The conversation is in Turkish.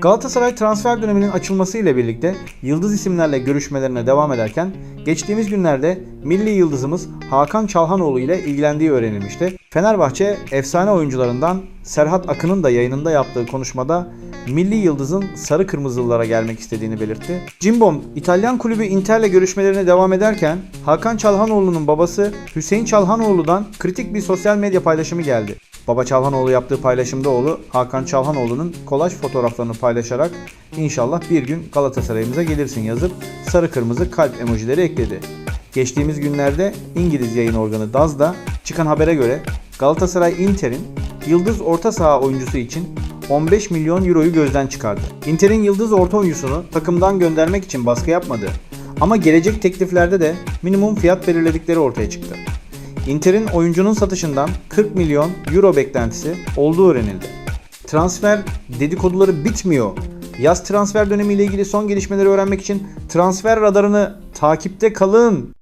Galatasaray transfer döneminin açılması ile birlikte yıldız isimlerle görüşmelerine devam ederken geçtiğimiz günlerde milli yıldızımız Hakan Çalhanoğlu ile ilgilendiği öğrenilmişti. Fenerbahçe efsane oyuncularından Serhat Akın'ın da yayınında yaptığı konuşmada milli yıldızın sarı kırmızılılara gelmek istediğini belirtti. Cimbom İtalyan kulübü Inter'le görüşmelerine devam ederken Hakan Çalhanoğlu'nun babası Hüseyin Çalhanoğlu'dan kritik bir sosyal medya paylaşımı geldi. Baba Çalhanoğlu yaptığı paylaşımda oğlu Hakan Çalhanoğlu'nun kolaj fotoğraflarını paylaşarak inşallah bir gün Galatasaray'ımıza gelirsin yazıp sarı kırmızı kalp emojileri ekledi. Geçtiğimiz günlerde İngiliz yayın organı DAZ'da çıkan habere göre Galatasaray Inter'in yıldız orta saha oyuncusu için 15 milyon euroyu gözden çıkardı. Inter'in yıldız orta oyuncusunu takımdan göndermek için baskı yapmadı. Ama gelecek tekliflerde de minimum fiyat belirledikleri ortaya çıktı. Inter'in oyuncunun satışından 40 milyon euro beklentisi olduğu öğrenildi. Transfer dedikoduları bitmiyor. Yaz transfer dönemiyle ilgili son gelişmeleri öğrenmek için transfer radarını takipte kalın.